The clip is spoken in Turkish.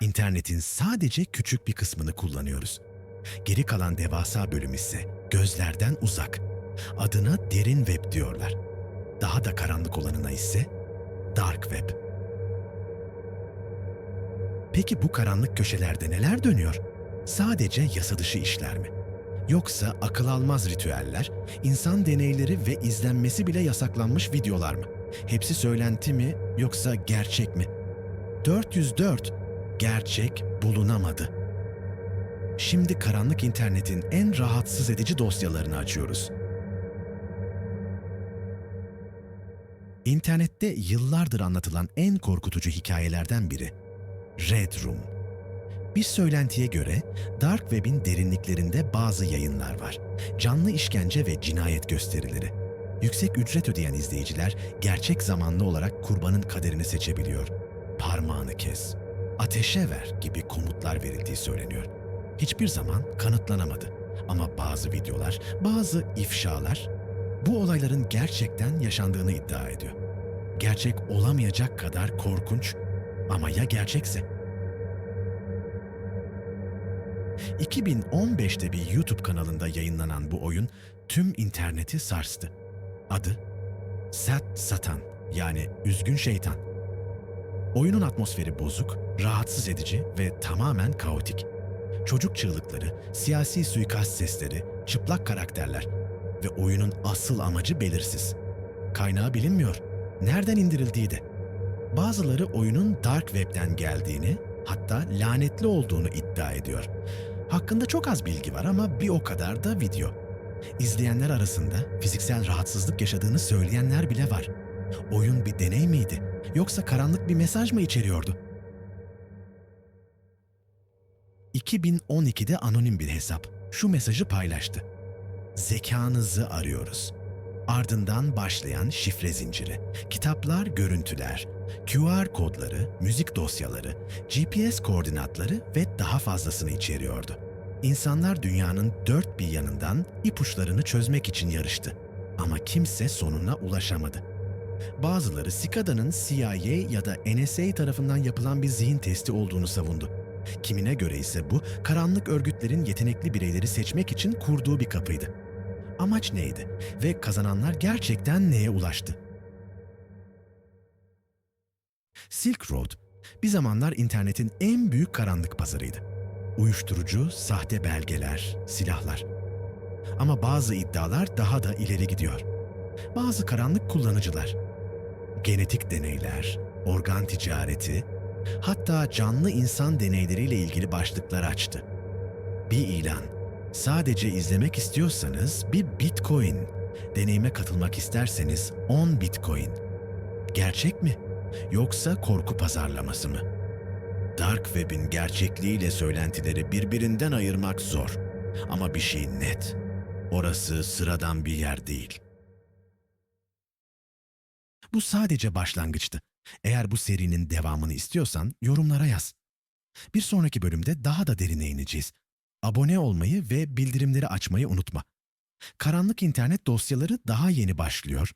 İnternetin sadece küçük bir kısmını kullanıyoruz. Geri kalan devasa bölüm ise gözlerden uzak. Adına derin web diyorlar. Daha da karanlık olanına ise dark web. Peki bu karanlık köşelerde neler dönüyor? Sadece yasa dışı işler mi? Yoksa akıl almaz ritüeller, insan deneyleri ve izlenmesi bile yasaklanmış videolar mı? Hepsi söylenti mi yoksa gerçek mi? 404 gerçek bulunamadı. Şimdi karanlık internetin en rahatsız edici dosyalarını açıyoruz. İnternette yıllardır anlatılan en korkutucu hikayelerden biri Red Room. Bir söylentiye göre Dark Web'in derinliklerinde bazı yayınlar var. Canlı işkence ve cinayet gösterileri. Yüksek ücret ödeyen izleyiciler gerçek zamanlı olarak kurbanın kaderini seçebiliyor. Parmağını kes, ateşe ver gibi komutlar verildiği söyleniyor. Hiçbir zaman kanıtlanamadı. Ama bazı videolar, bazı ifşalar bu olayların gerçekten yaşandığını iddia ediyor. Gerçek olamayacak kadar korkunç ama ya gerçekse? 2015'te bir YouTube kanalında yayınlanan bu oyun tüm interneti sarstı. Adı Sat Satan yani Üzgün Şeytan. Oyunun atmosferi bozuk, rahatsız edici ve tamamen kaotik. Çocuk çığlıkları, siyasi suikast sesleri, çıplak karakterler ve oyunun asıl amacı belirsiz. Kaynağı bilinmiyor. Nereden indirildiği de. Bazıları oyunun Dark Web'den geldiğini, hatta lanetli olduğunu iddia ediyor. Hakkında çok az bilgi var ama bir o kadar da video. İzleyenler arasında fiziksel rahatsızlık yaşadığını söyleyenler bile var. Oyun bir deney miydi? Yoksa karanlık bir mesaj mı içeriyordu? 2012'de anonim bir hesap şu mesajı paylaştı. Zekanızı arıyoruz. Ardından başlayan şifre zinciri, kitaplar, görüntüler, QR kodları, müzik dosyaları, GPS koordinatları ve daha fazlasını içeriyordu. İnsanlar dünyanın dört bir yanından ipuçlarını çözmek için yarıştı. Ama kimse sonuna ulaşamadı. Bazıları Cicada'nın CIA ya da NSA tarafından yapılan bir zihin testi olduğunu savundu. Kimine göre ise bu karanlık örgütlerin yetenekli bireyleri seçmek için kurduğu bir kapıydı. Amaç neydi ve kazananlar gerçekten neye ulaştı? Silk Road bir zamanlar internetin en büyük karanlık pazarıydı. Uyuşturucu, sahte belgeler, silahlar. Ama bazı iddialar daha da ileri gidiyor. Bazı karanlık kullanıcılar, genetik deneyler, organ ticareti, hatta canlı insan deneyleriyle ilgili başlıklar açtı. Bir ilan. Sadece izlemek istiyorsanız bir Bitcoin. Deneyime katılmak isterseniz 10 Bitcoin. Gerçek mi? Yoksa korku pazarlaması mı? Dark Web'in gerçekliğiyle söylentileri birbirinden ayırmak zor. Ama bir şey net. Orası sıradan bir yer değil. Bu sadece başlangıçtı. Eğer bu serinin devamını istiyorsan yorumlara yaz. Bir sonraki bölümde daha da derine ineceğiz. Abone olmayı ve bildirimleri açmayı unutma. Karanlık internet dosyaları daha yeni başlıyor